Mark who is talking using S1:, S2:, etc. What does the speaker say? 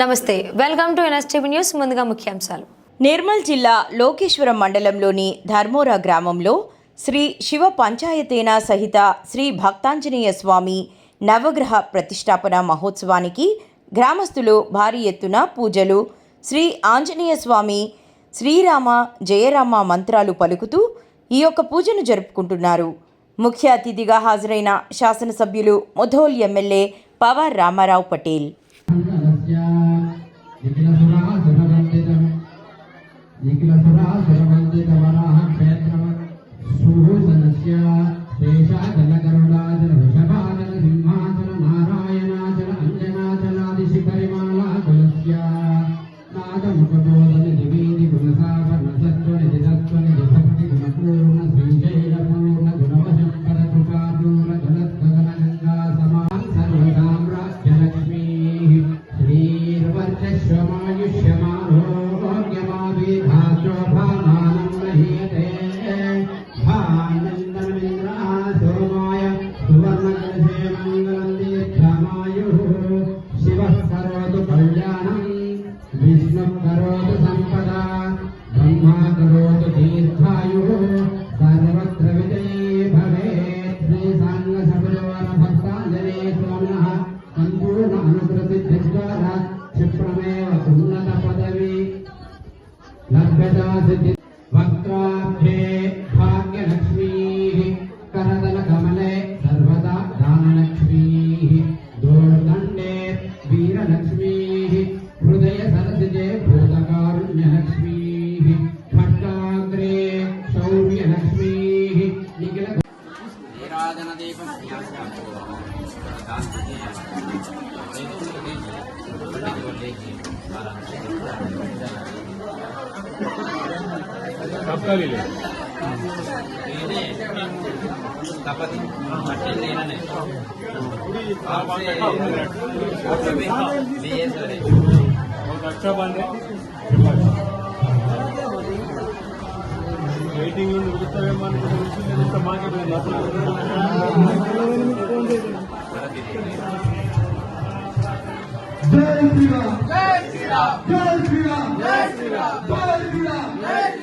S1: నమస్తే welcome to NSTV news ముందుగా ముఖ్యాంశాలు.
S2: నిర్మల్ జిల్లా లోకేశ్వరం మండలంలోని ధర్మోరా గ్రామంలో శ్రీ శివ పంచాయతీన సహిత శ్రీ భక్తాంజనేయ స్వామి నవగ్రహ ప్రతిష్టాపన మహోత్సవానికి గ్రామస్తులు భారీ ఎత్తున పూజలు. శ్రీ ఆంజనేయ స్వామి శ్రీరామ జయరామ మంత్రాలు పలుకుతూ ఈ యొక్క పూజను జరుపుకుంటున్నారు. ముఖ్య అతిథిగా హాజరైన శాసనసభ్యులు
S3: Mudhole MLA Pawar Ramarao Patel. Yang kita surah, surah mantai, yang kita surah, surah mantai, సిద్ధి వక్రాభ్యే భాగ్యలక్ష్మీः కరదల కమలే సర్వదా దానలక్ష్మీः దోర్దండే వీరలక్ష్మీः హృదయ సరసిజే భూతకారుణ్యలక్ష్మీः ఖడ్గాగ్రే నిఖిల
S4: బిఎస్వరే
S5: వెయిటింగ్ ఉడుతావేమో అనుకుంటే మాకే
S3: జై శ్రీరామ్ జై శ్రీరామ్ జై శ్రీరామ్ జై శ్రీరామ్ జై శ్రీరామ్ జై శ్రీరామ్